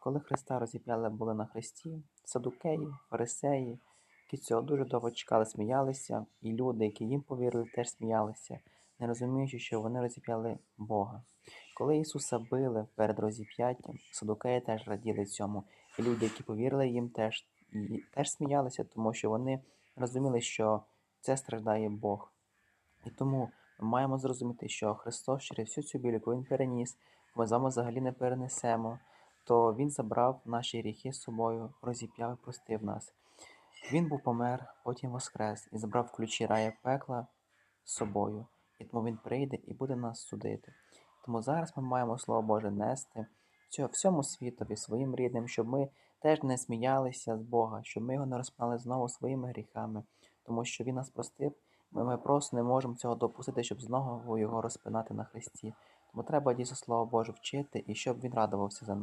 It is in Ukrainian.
Коли Христа розіп'яли були на хресті, садукеї, фарисеї, які цього дуже довго чекали, сміялися, і люди, які їм повірили, теж сміялися, не розуміючи, що вони розіп'яли Бога. Коли Ісуса били перед розіп'яттям, садукеї теж раділи цьому, і люди, які повірили їм, теж, і, теж сміялися, тому що вони розуміли, що це страждає Бог. І тому ми маємо зрозуміти, що Христос через всю цю біль, яку Він переніс, ми з вами взагалі не перенесемо, то Він забрав наші гріхи з собою, розіп'яв і простив нас. Він був помер, потім воскрес і забрав ключі рая пекла з собою. І тому Він прийде і буде нас судити. Тому зараз ми маємо Слово Боже нести цього всьому світові, своїм рідним, щоб ми теж не сміялися з Бога, щоб ми його не розпинали знову своїми гріхами, тому що Він нас простив. Ми, ми просто не можемо цього допустити, щоб знову його розпинати на хресті. Тому треба дійсно Слово Боже вчити і щоб він радувався за нас.